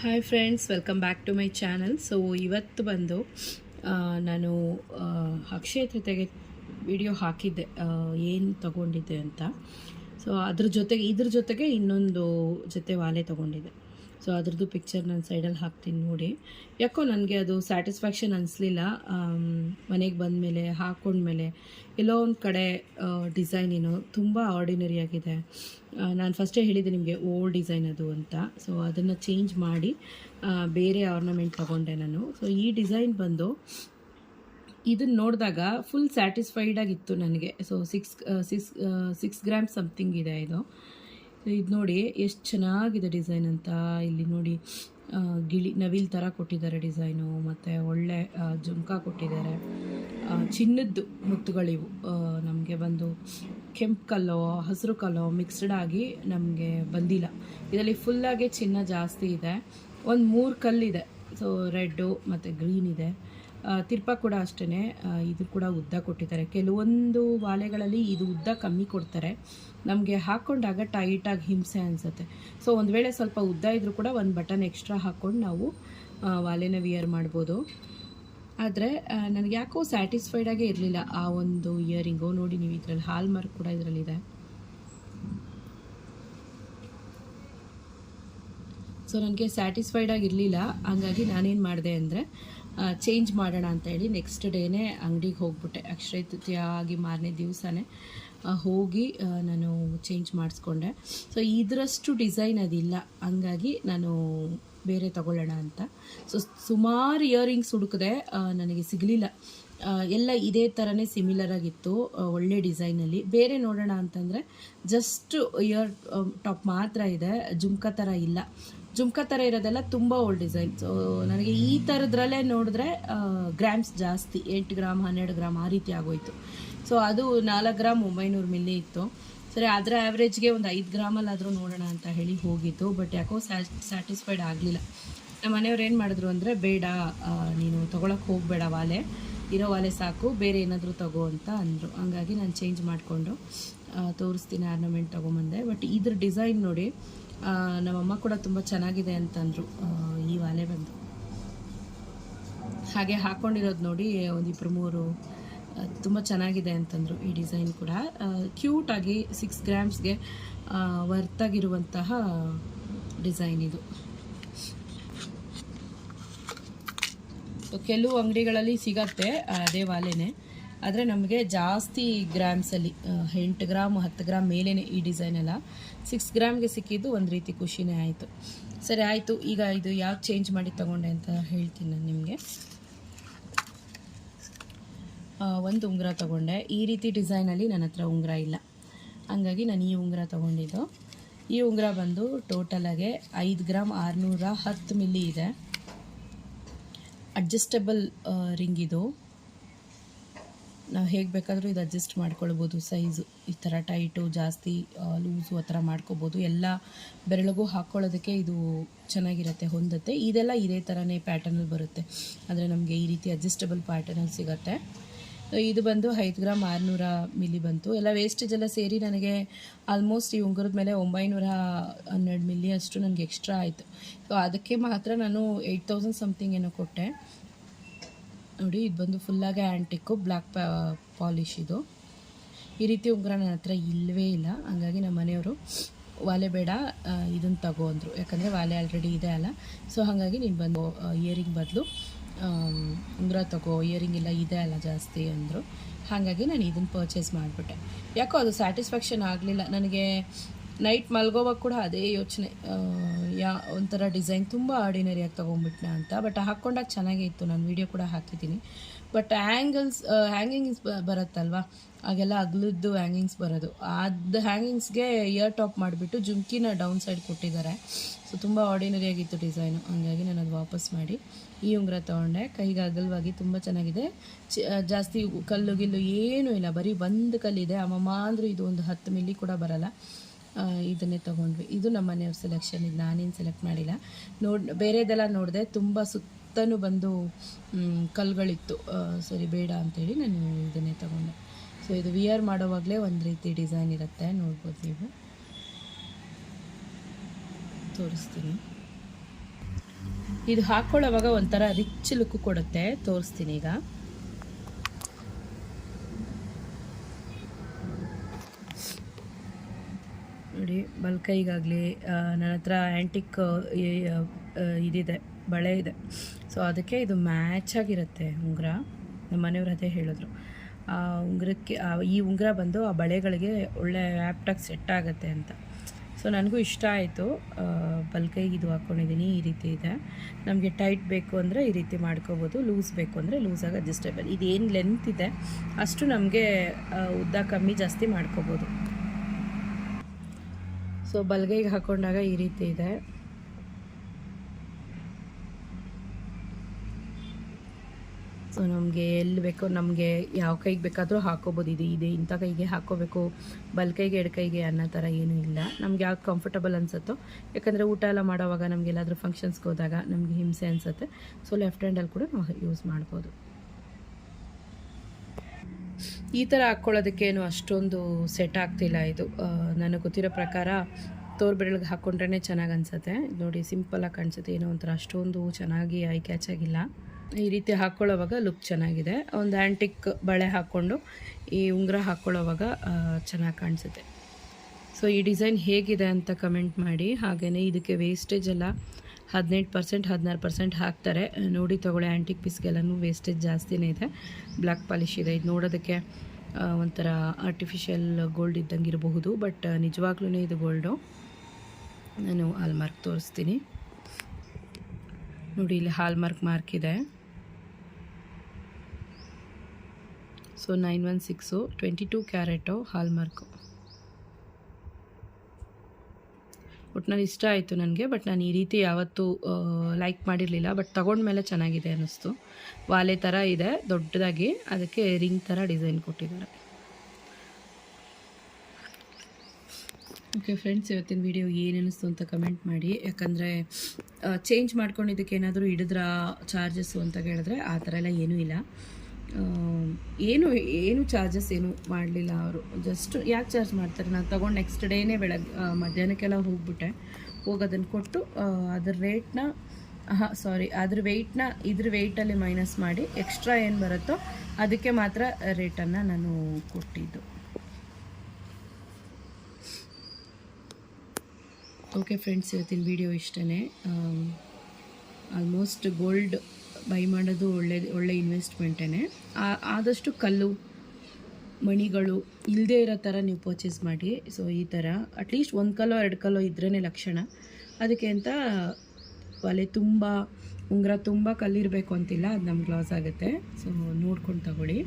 Hi friends welcome back to my channel so ಇವತ್ತು ಬಂದು ನಾನು ಅಕ್ಷಯ ತೃತೀಯಗೆ ವಿಡಿಯೋ ಹಾಕಿದ್ದೆ. ಏನು ತಗೊಂಡಿದ್ದೆ ಅಂತ. ಸೊ ಅದ್ರ ಜೊತೆಗೆ, ಇದ್ರ ಜೊತೆಗೆ ಇನ್ನೊಂದು ಜೊತೆ ವಾಲೆ ತೊಗೊಂಡಿದ್ದೆ. ಸೊ ಅದ್ರದ್ದು ಪಿಕ್ಚರ್ ನಾನು ಸೈಡಲ್ಲಿ ಹಾಕ್ತೀನಿ ನೋಡಿ. ಯಾಕೋ ನನಗೆ ಅದು ಸ್ಯಾಟಿಸ್ಫ್ಯಾಕ್ಷನ್ ಅನಿಸ್ಲಿಲ್ಲ. ಮನೆಗೆ ಬಂದಮೇಲೆ ಹಾಕ್ಕೊಂಡ್ಮೇಲೆ ಎಲ್ಲೋ ಒಂದು ಕಡೆ ಡಿಸೈನ್ ಏನು ತುಂಬ ಆರ್ಡಿನರಿ ಆಗಿದೆ. ನಾನು ಫಸ್ಟೇ ಹೇಳಿದ್ದೆ ನಿಮಗೆ ಓಲ್ಡ್ ಡಿಸೈನ್ ಅದು ಅಂತ. ಸೊ ಅದನ್ನು ಚೇಂಜ್ ಮಾಡಿ ಬೇರೆ ಆರ್ನಮೆಂಟ್ ತೊಗೊಂಡೆ ನಾನು. ಸೊ ಈ ಡಿಸೈನ್ ಬಂದು ಇದನ್ನ ನೋಡಿದಾಗ ಫುಲ್ ಸ್ಯಾಟಿಸ್ಫೈಡ್ ಆಗಿತ್ತು ನನಗೆ. So six six six gram something ಇದೆ ಇದು. ಇದು ನೋಡಿ ಎಷ್ಟು ಚೆನ್ನಾಗಿದೆ ಡಿಸೈನ್ ಅಂತ. ಇಲ್ಲಿ ನೋಡಿ ಗಿಳಿ, ನವಿಲ್ ಥರ ಕೊಟ್ಟಿದ್ದಾರೆ ಡಿಸೈನು, ಮತ್ತು ಒಳ್ಳೆ ಜುಮ್ಕಾ ಕೊಟ್ಟಿದ್ದಾರೆ. ಚಿನ್ನದ್ದು ಮುತ್ತುಗಳಿವು ನಮಗೆ ಬಂದು ಕೆಂಪು ಕಲ್ಲೋ, ಹಸಿರು ಕಲ್ಲೋ ಮಿಕ್ಸ್ಡ್ ಆಗಿ ನಮಗೆ ಬಂದಿಲ್ಲ. ಇದರಲ್ಲಿ ಫುಲ್ಲಾಗೆ ಚಿನ್ನ ಜಾಸ್ತಿ ಇದೆ. ಒಂದು ಮೂರು ಕಲ್ಲಿದೆ. ಸೊ ರೆಡ್ಡು ಮತ್ತು ಗ್ರೀನ್ ಇದೆ. ತಿರ್ಪ ಕೂಡ ಅಷ್ಟೇ ಇದು ಕೂಡ ಉದ್ದ ಕೊಟ್ಟಿದ್ದಾರೆ. ಕೆಲವೊಂದು ವಾಲೆಗಳಲ್ಲಿ ಇದು ಉದ್ದ ಕಮ್ಮಿ ಕೊಡ್ತಾರೆ. ನಮಗೆ ಹಾಕ್ಕೊಂಡಾಗ ಟೈಟಾಗಿ ಹಿಂಸೆ ಅನಿಸುತ್ತೆ. ಸೊ ಒಂದು ವೇಳೆ ಸ್ವಲ್ಪ ಉದ್ದ ಇದ್ದರೂ ಕೂಡ ಒಂದು ಬಟನ್ ಎಕ್ಸ್ಟ್ರಾ ಹಾಕ್ಕೊಂಡು ನಾವು ವಾಲೆನ ವಿಯರ್ ಮಾಡ್ಬೋದು. ಆದರೆ ನನಗೆ ಯಾಕೋ ಸ್ಯಾಟಿಸ್ಫೈಡ್ ಆಗೇ ಇರಲಿಲ್ಲ ಆ ಒಂದು ಇಯರಿಂಗು ನೋಡಿ ನೀವು ಇದರಲ್ಲಿ ಹಾಲ್ ಮಾರ್ಕ್ ಕೂಡ ಇದರಲ್ಲಿದೆ ಸೊ ನನಗೆ ಸ್ಯಾಟಿಸ್ಫೈಡ್ ಆಗಿರಲಿಲ್ಲ. ಹಂಗಾಗಿ ನಾನೇನು ಮಾಡಿದೆ ಅಂದರೆ ಚೇಂಜ್ ಮಾಡೋಣ ಅಂತ ಹೇಳಿ ನೆಕ್ಸ್ಟ್ ಡೇನೇ ಅಂಗಡಿಗೆ ಹೋಗ್ಬಿಟ್ಟೆ. ಅಕ್ಷಯ ತೃತೀಯ ಆಗಿ ಮಾರನೇ ದಿವಸನೇ ಹೋಗಿ ನಾನು ಚೇಂಜ್ ಮಾಡಿಸ್ಕೊಂಡೆ. ಸೊ ಇದರಷ್ಟು ಡಿಸೈನ್ ಅದಿಲ್ಲ. ಹಂಗಾಗಿ ನಾನು ಬೇರೆ ತಗೊಳ್ಳೋಣ ಅಂತ. ಸೊ ಸುಮಾರು ಇಯರಿಂಗ್ಸ್ ಹುಡುಕಿದೆ ನನಗೆ ಸಿಗಲಿಲ್ಲ. ಎಲ್ಲ ಇದೇ ಥರನೇ ಸಿಮಿಲರ್ ಆಗಿತ್ತು ಒಳ್ಳೆ ಡಿಸೈನಲ್ಲಿ ಬೇರೆ ನೋಡೋಣ ಅಂತಂದರೆ ಜಸ್ಟ್ ಇಯರ್ ಟಾಪ್ ಮಾತ್ರ ಇದೆ, ಜುಮ್ಕ ಥರ ಇಲ್ಲ. ಜುಮ್ಕ ಥರ ಇರೋದೆಲ್ಲ ತುಂಬ ಓಲ್ಡ್ ಡಿಸೈನ್ ಸೊ ನನಗೆ ಈ ಥರದ್ರಲ್ಲೇ ನೋಡಿದ್ರೆ ಗ್ರಾಮ್ಸ್ ಜಾಸ್ತಿ ಎಂಟು ಗ್ರಾಮ್ ಹನ್ನೆರಡು ಗ್ರಾಮ್ ಆ ರೀತಿ ಆಗೋಯ್ತು. ಸೊ ಅದು ನಾಲ್ಕು ಗ್ರಾಮ್ ಒಂಬೈನೂರು ಮಿಲ್ಲಿ ಇತ್ತು. ಸರಿ, ಅದರ ಆ್ಯಾವ್ರೇಜ್ಗೆ ಒಂದು ಐದು ಗ್ರಾಮಲ್ಲಾದರೂ ನೋಡೋಣ ಅಂತ ಹೇಳಿ ಹೋಗಿತ್ತು ಬಟ್ ಯಾಕೋ ಸ್ಯಾಟಿಸ್ಫೈಡ್ ಆಗಲಿಲ್ಲ. ನಮ್ಮ ಮನೆಯವ್ರು ಏನು ಮಾಡಿದ್ರು ಅಂದರೆ, ಬೇಡ ನೀನು ತೊಗೊಳಕ್ಕೆ ಹೋಗಬೇಡ ವಾಲೆ, ಇರೋ ವಾಲೆ ಸಾಕು, ಬೇರೆ ಏನಾದರೂ ತಗೋ ಅಂತ ಅಂದರು. ಹಂಗಾಗಿ ನಾನು ಚೇಂಜ್ ಮಾಡಿಕೊಂಡು ತೋರಿಸ್ತೀನಿ ಆರ್ನಮೆಂಟ್ ತೊಗೊಂಬಂದೆ. ಬಟ್ ಇದ್ರ ಡಿಸೈನ್ ನೋಡಿ ನಮ್ಮಮ್ಮ ಕೂಡ ತುಂಬ ಚೆನ್ನಾಗಿದೆ ಅಂತಂದರು ಈ ವಾಲೆ ಬಂದು. ಹಾಗೆ ಹಾಕ್ಕೊಂಡಿರೋದು ನೋಡಿ ಒಂದಿಬ್ಬರು ಮೂರು ತುಂಬ ಚೆನ್ನಾಗಿದೆ ಅಂತಂದರು ಈ ಡಿಸೈನ್ ಕೂಡ. ಕ್ಯೂಟಾಗಿ ಸಿಕ್ಸ್ ಗ್ರಾಮ್ಸ್ಗೆ ವರ್ತಾಗಿರುವಂತಹ ಡಿಸೈನ್ ಇದು. ಕೆಲವು ಅಂಗಡಿಗಳಲ್ಲಿ ಸಿಗತ್ತೆ ಅದೇ ವಾಲೆನೇ. ಆದರೆ ನಮಗೆ ಜಾಸ್ತಿ ಗ್ರಾಮ್ಸಲ್ಲಿ ಎಂಟು ಗ್ರಾಮ್, ಹತ್ತು ಗ್ರಾಮ್ ಮೇಲೇ ಈ ಡಿಸೈನ್ ಎಲ್ಲ ಸಿಕ್ಸ್ ಗ್ರಾಮ್ಗೆ ಸಿಕ್ಕಿದ್ದು ಒಂದು ರೀತಿ ಖುಷಿನೇ ಆಯಿತು. ಸರಿ, ಆಯಿತು. ಈಗ ಇದು ಯಾವ್ದು ಚೇಂಜ್ ಮಾಡಿ ತಗೊಂಡೆ ಅಂತ ಹೇಳ್ತೀನಿ ನಾನು ನಿಮಗೆ. ಒಂದು ಉಂಗುರ ತೊಗೊಂಡೆ. ಈ ರೀತಿ ಡಿಸೈನಲ್ಲಿ ನನ್ನ ಹತ್ರ ಉಂಗುರ ಇಲ್ಲ. ಹಂಗಾಗಿ ನಾನು ಈ ಉಂಗುರ ತೊಗೊಂಡಿದ್ದು. ಈ ಉಂಗುರ ಬಂದು ಟೋಟಲಾಗೆ ಐದು ಗ್ರಾಮ್ ಆರುನೂರ ಹತ್ತು ಮಿಲ್ಲಿ ಇದೆ. ಅಡ್ಜಸ್ಟಬಲ್ ರಿಂಗ್ ಇದು. ನಾವು ಹೇಗೆ ಬೇಕಾದರೂ ಇದು ಅಡ್ಜಸ್ಟ್ ಮಾಡ್ಕೊಳ್ಬೋದು. ಸೈಜು ಈ ಥರ ಟೈಟು ಜಾಸ್ತಿ ಲೂಸು ಆ ಥರ ಮಾಡ್ಕೋಬೋದು. ಎಲ್ಲ ಬೆರಳಿಗೂ ಹಾಕ್ಕೊಳ್ಳೋದಕ್ಕೆ ಇದು ಚೆನ್ನಾಗಿರುತ್ತೆ, ಹೊಂದುತ್ತೆ. ಇದೆಲ್ಲ ಇದೇ ಥರನೇ ಪ್ಯಾಟರ್ನಲ್ಲಿ ಬರುತ್ತೆ. ಆದರೆ ನಮಗೆ ಈ ರೀತಿ ಅಡ್ಜಸ್ಟಬಲ್ ಪ್ಯಾಟರ್ನಲ್ಲಿ ಸಿಗುತ್ತೆ. ಇದು ಬಂದು ಐದು ಗ್ರಾಮ್ ಆರುನೂರ ಮಿಲಿ ಬಂತು. ಎಲ್ಲ ವೇಸ್ಟೇಜ್ ಎಲ್ಲ ಸೇರಿ ನನಗೆ ಆಲ್ಮೋಸ್ಟ್ ಈ ಉಂಗುರದ ಮೇಲೆ ಒಂಬೈನೂರ ಹನ್ನೆರಡು ಮಿಲಿ ಅಷ್ಟು ನನಗೆ ಎಕ್ಸ್ಟ್ರಾ ಆಯಿತು. ಸೊ ಅದಕ್ಕೆ ಮಾತ್ರ ನಾನು ಏಯ್ಟ್ ತೌಸಂಡ್ ಸಮಥಿಂಗ್ ಏನೋ ಕೊಟ್ಟೆ. ನೋಡಿ, ಇದು ಬಂದು ಫುಲ್ಲಾಗಿ ಆ್ಯಂಟಿಕ್ಕು ಬ್ಲ್ಯಾಕ್ ಪಾಲಿಶ್ ಇದು. ಈ ರೀತಿ ಉಂಗುರ ನನ್ನ ಹತ್ರ ಇಲ್ಲವೇ ಇಲ್ಲ. ಹಂಗಾಗಿ ನಮ್ಮ ಮನೆಯವರು, ವಾಲೆ ಬೇಡ ಇದನ್ನು ತಗೋ ಅಂದರು. ಯಾಕಂದರೆ ವಾಲೆ ಆಲ್ರೆಡಿ ಇದೆ ಅಲ್ಲ. ಸೊ ಹಾಗಾಗಿ ನೀನು ಬಂದು ಇಯರಿಂಗ್ ಬದಲು ಉಂಗುರ ತಗೋ ಇಯರಿಂಗ್ ಎಲ್ಲ ಇದೆ ಅಲ್ಲ ಜಾಸ್ತಿ ಅಂದರು. ಹಾಗಾಗಿ ನಾನು ಇದನ್ನು ಪರ್ಚೇಸ್ ಮಾಡಿಬಿಟ್ಟೆ. ಯಾಕೋ ಅದು ಸ್ಯಾಟಿಸ್ಫ್ಯಾಕ್ಷನ್ ಆಗಲಿಲ್ಲ. ನನಗೆ ನೈಟ್ ಮಲ್ಗೋವಾಗ ಕೂಡ ಅದೇ ಯೋಚನೆ. ಯಾ, ಒಂಥರ ಡಿಸೈನ್ ತುಂಬ ಆರ್ಡಿನರಿಯಾಗಿ ತೊಗೊಂಡ್ಬಿಟ್ನ ಅಂತ. ಬಟ್ ಹಾಕ್ಕೊಂಡಾಗ ಚೆನ್ನಾಗೇ ಇತ್ತು ನಾನು ವೀಡಿಯೋ ಕೂಡ ಹಾಕಿದ್ದೀನಿ. ಬಟ್ ಆ್ಯಂಗಲ್ಸ್ ಹ್ಯಾಂಗಿಂಗ್ಸ್ ಬರುತ್ತಲ್ವಾ? ಹಾಗೆಲ್ಲ ಅಗಲದ್ದು ಹ್ಯಾಂಗಿಂಗ್ಸ್ ಬರೋದು. ಅದು ಹ್ಯಾಂಗಿಂಗ್ಸ್ಗೆ ಇಯರ್ ಟಾಪ್ ಮಾಡಿಬಿಟ್ಟು ಜುಮ್ಕಿನ ಡೌನ್ ಸೈಡ್ ಕೊಟ್ಟಿದ್ದಾರೆ. ಸೊ ತುಂಬ ಆರ್ಡಿನರಿ ಆಗಿತ್ತು ಡಿಸೈನು ಹಾಗಾಗಿ ನಾನು ಅದು ವಾಪಸ್ ಮಾಡಿ ಈ ಉಂಗುರ ತೊಗೊಂಡೆ. ಕೈಗೆ ಅಗಲವಾಗಿ ತುಂಬ ಚೆನ್ನಾಗಿದೆ. ಚ ಜಾಸ್ತಿ ಕಲ್ಲು ಗಿಲ್ಲು ಏನೂ ಇಲ್ಲ. ಬರೀ ಒಂದು ಕಲ್ಲಿದೆ. ಅಮ್ಮಮ್ಮ ಅಂದರೂ ಇದು ಒಂದು ಹತ್ತು ಮಿಲಿ ಕೂಡ ಬರಲ್ಲ. ಇದನ್ನೇ ತೊಗೊಂಡ್ವಿ. ಇದು ನಮ್ಮ ಮನೆಯವ್ರ ಸೆಲೆಕ್ಷನ್ ಇದು ನಾನೇನು ಸೆಲೆಕ್ಟ್ ಮಾಡಿಲ್ಲ. ನೋಡ್, ಬೇರೆದೆಲ್ಲ ನೋಡಿದೆ ತುಂಬ ಸುತ್ತಲೂ ಬಂದು ಕಲ್ಲುಗಳಿತ್ತು ಸರಿ ಬೇಡ ಅಂತೇಳಿ ನಾನು ಇದನ್ನೇ ತೊಗೊಂಡೆ. ಸೊ ಇದು ವಿಯರ್ ಮಾಡೋವಾಗಲೇ ಒಂದು ರೀತಿ ಡಿಸೈನ್ ಇರುತ್ತೆ. ನೋಡ್ಬೋದು ನೀವು. ತೋರಿಸ್ತೀನಿ. ಇದು ಹಾಕ್ಕೊಳ್ಳೋವಾಗ ಒಂಥರ ರಿಚ್ ಲುಕ್ ಕೊಡುತ್ತೆ. ತೋರಿಸ್ತೀನಿ ಈಗ. ನೋಡಿ ಬಲ್ಕೈಗಾಗಲಿ ನನ್ನ ಹತ್ರ ಆ್ಯಂಟಿಕ್ ಇದಿದೆ, ಬಳೆ ಇದೆ. ಸೊ ಅದಕ್ಕೆ ಇದು ಮ್ಯಾಚ್ ಆಗಿರುತ್ತೆ ಉಂಗುರ. ನಮ್ಮ ಮನೆಯವ್ರು ಅದೇ ಹೇಳಿದ್ರು. ಆ ಉಂಗುರಕ್ಕೆ ಈ ಉಂಗುರ ಬಂದು ಆ ಬಳೆಗಳಿಗೆ ಒಳ್ಳೆ ಆ್ಯಪ್ಟಾಗಿ ಸೆಟ್ ಆಗುತ್ತೆ ಅಂತ. ಸೊ ನನಗೂ ಇಷ್ಟ ಆಯಿತು. ಬಲ್ಕೈಗೆ ಇದು ಹಾಕ್ಕೊಂಡಿದ್ದೀನಿ ಈ ರೀತಿ ಇದೆ. ನಮಗೆ ಟೈಟ್ ಬೇಕು ಅಂದರೆ ಈ ರೀತಿ ಮಾಡ್ಕೋಬೋದು ಲೂಸ್ ಬೇಕು ಅಂದರೆ ಲೂಸಾಗಿ ಅಡ್ಜಸ್ಟೇಬಲ್ ಇದೇನು ಲೆಂತ್ ಇದೆ, ಅಷ್ಟು ನಮಗೆ ಉದ್ದ ಕಮ್ಮಿ ಜಾಸ್ತಿ ಮಾಡ್ಕೋಬೋದು. ಸೊ ಬಲ್ಗೈಗೆ ಹಾಕೊಂಡಾಗ ಈ ರೀತಿ ಇದೆ. ಸೊ ನಮಗೆ ಎಲ್ಲಿ ಬೇಕೋ, ನಮಗೆ ಯಾವ ಕೈಗೆ ಬೇಕಾದರೂ ಹಾಕೋಬೋದು. ಇದು ಇದೆ, ಇಂಥ ಕೈಗೆ ಹಾಕೋಬೇಕು. ಬಲ್ ಕೈಗೆ ಎಡ ಕೈಗೆ ಅನ್ನೋ ಥರ ಏನೂ ಇಲ್ಲ. ನಮ್ಗೆ ಯಾವ್ದು ಕಂಫರ್ಟಬಲ್ ಅನಿಸುತ್ತೋ, ಯಾಕಂದರೆ ಊಟ ಎಲ್ಲ ಮಾಡೋವಾಗ ನಮ್ಗೆ ಎಲ್ಲಾದರೂ ಫಂಕ್ಷನ್ಸ್ಗೆ ಹೋದಾಗ ನಮಗೆ ಹಿಂಸೆ ಅನಿಸುತ್ತೆ. ಸೊ ಲೆಫ್ಟ್ ಹ್ಯಾಂಡಲ್ಲಿ ಕೂಡ ನಾವು ಯೂಸ್ ಮಾಡ್ಬೋದು. ಈ ಥರ ಹಾಕ್ಕೊಳ್ಳೋದಕ್ಕೇನು ಅಷ್ಟೊಂದು ಸೆಟ್ ಆಗ್ತಿಲ್ಲ ಇದು. ನನಗೆ ಗೊತ್ತಿರೋ ಪ್ರಕಾರ ತೋರ್ ಬೆರಳಿಗೆ ಹಾಕ್ಕೊಂಡ್ರೇ ಚೆನ್ನಾಗಿ ಅನ್ಸುತ್ತೆ. ನೋಡಿ ಸಿಂಪಲಾಗಿ ಕಾಣಿಸುತ್ತೆ. ಏನೋ ಒಂಥರ ಅಷ್ಟೊಂದು ಚೆನ್ನಾಗಿ ಐ ಕ್ಯಾಚ್ ಆಗಿಲ್ಲ. ಈ ರೀತಿ ಹಾಕ್ಕೊಳ್ಳೋವಾಗ ಲುಕ್ ಚೆನ್ನಾಗಿದೆ. ಒಂದು ಆ್ಯಂಟಿಕ್ ಬಳೆ ಹಾಕ್ಕೊಂಡು ಈ ಉಂಗುರ ಹಾಕ್ಕೊಳ್ಳೋವಾಗ ಚೆನ್ನಾಗಿ ಕಾಣಿಸುತ್ತೆ. ಸೊ ಈ ಡಿಸೈನ್ ಹೇಗಿದೆ ಅಂತ ಕಮೆಂಟ್ ಮಾಡಿ. ಹಾಗೆಯೇ ಇದಕ್ಕೆ ವೇಸ್ಟೇಜ್ ಎಲ್ಲ ಹದಿನೆಂಟು ಪರ್ಸೆಂಟ್ ಹದಿನಾರು ಪರ್ಸೆಂಟ್ ಹಾಕ್ತಾರೆ. ನೋಡಿ ತೊಗೊಳ್ಳಿ ಆ್ಯಂಟಿಕ್ ಪೀಸ್ಗೆಲ್ಲನೂ ವೇಸ್ಟೇಜ್ ಜಾಸ್ತಿನೇ ಇದೆ. ಬ್ಲ್ಯಾಕ್ ಪಾಲಿಶ್ ಇದೆ. ಇದು ನೋಡೋದಕ್ಕೆ ಒಂಥರ ಆರ್ಟಿಫಿಷಿಯಲ್ ಗೋಲ್ಡ್ ಇದ್ದಂಗೆ ಇರಬಹುದು ಬಟ್ ನಿಜವಾಗ್ಲೂ ಇದು ಗೋಲ್ಡು ನಾನು ಹಾಲ್ಮಾರ್ಕ್ ತೋರಿಸ್ತೀನಿ. ನೋಡಿ, ಇಲ್ಲಿ ಹಾಲ್ಮಾರ್ಕ್ ಮಾರ್ಕ್ ಇದೆ. So nine one six twenty two carat hallmark ಒಟ್ನಲ್ಲಿ ಇಷ್ಟ ಆಯಿತು ನನಗೆ ಬಟ್ ನಾನು ಈ ರೀತಿ ಯಾವತ್ತೂ ಲೈಕ್ ಮಾಡಿರಲಿಲ್ಲ ಬಟ್ ತಗೊಂಡ್ಮೇಲೆ ಚೆನ್ನಾಗಿದೆ ಅನ್ನಿಸ್ತು. ವಾಲೆ ಥರ ಇದೆ, ದೊಡ್ಡದಾಗಿ, ಅದಕ್ಕೆ ರಿಂಗ್ ಥರ ಡಿಸೈನ್ ಕೊಟ್ಟಿದ್ದಾರೆ. ಓಕೆ ಫ್ರೆಂಡ್ಸ್ ಇವತ್ತಿನ ವಿಡಿಯೋ ಏನು ಅನ್ನಿಸ್ತು ಅಂತ ಕಮೆಂಟ್ ಮಾಡಿ. ಯಾಕಂದರೆ ಚೇಂಜ್ ಮಾಡ್ಕೊಂಡಿದ್ದಕ್ಕೆ ಏನಾದರೂ ಹಿಡಿದ್ರ ಚಾರ್ಜಸ್ಸು ಅಂತ ಕೇಳಿದ್ರೆ ಆ ಥರ ಎಲ್ಲ ಏನೂ ಇಲ್ಲ. ಏನು ಏನು ಚಾರ್ಜಸ್ ಏನು ಮಾಡಲಿಲ್ಲ ಅವರು. ಜಸ್ಟ್ ಯಾಕೆ ಚಾರ್ಜ್ ಮಾಡ್ತಾರೆ? ನಾನು ತೊಗೊಂಡು ನೆಕ್ಸ್ಟ್ ಡೇನೇ ಬೆಳಗ್ಗೆ ಮಧ್ಯಾಹ್ನಕ್ಕೆಲ್ಲ ಹೋಗ್ಬಿಟ್ಟೆ. ಹೋಗೋದನ್ನು ಕೊಟ್ಟು ಅದ್ರ ರೇಟ್ನ ಹಾಂ ಸಾರಿ ಅದ್ರ ವೆಯ್ಟ್ನ ಇದ್ರ ವೆಯ್ಟಲ್ಲಿ ಮೈನಸ್ ಮಾಡಿ ಎಕ್ಸ್ಟ್ರಾ ಏನು ಬರುತ್ತೋ ಅದಕ್ಕೆ ಮಾತ್ರ ರೇಟನ್ನು ನಾನು ಕೊಟ್ಟಿದ್ದು. ಓಕೆ ಫ್ರೆಂಡ್ಸ್ ಇವತ್ತಿನ ವಿಡಿಯೋ ಇಷ್ಟೇ ಆಲ್ಮೋಸ್ಟ್ ಗೋಲ್ಡ್ ಬೈ ಮಾಡೋದು ಒಳ್ಳೆ ಒಳ್ಳೆ ಇನ್ವೆಸ್ಟ್ಮೆಂಟೇ ಆದಷ್ಟು ಕಲ್ಲು, ಮಣಿಗಳು ಇಲ್ಲದೇ ಇರೋ ಥರ ನೀವು ಪರ್ಚೇಸ್ ಮಾಡಿ. ಸೊ ಈ ಥರ ಅಟ್ಲೀಸ್ಟ್ ಒಂದು ಕಲ್ಲೋ, ಎರಡು ಕಲ್ಲೋ ಇದ್ರೇ ಲಕ್ಷಣ. ಅದಕ್ಕೆ ಅಂತ ಒಲೆ ತುಂಬ, ಉಂಗುರ ತುಂಬ ಕಲ್ಲಿರಬೇಕು ಅಂತಿಲ್ಲ, ಅದು ನಮ್ಗೆ ಲಾಸ್ ಆಗುತ್ತೆ. ಸೊ ನೋಡ್ಕೊಂಡು ತಗೊಳ್ಳಿ.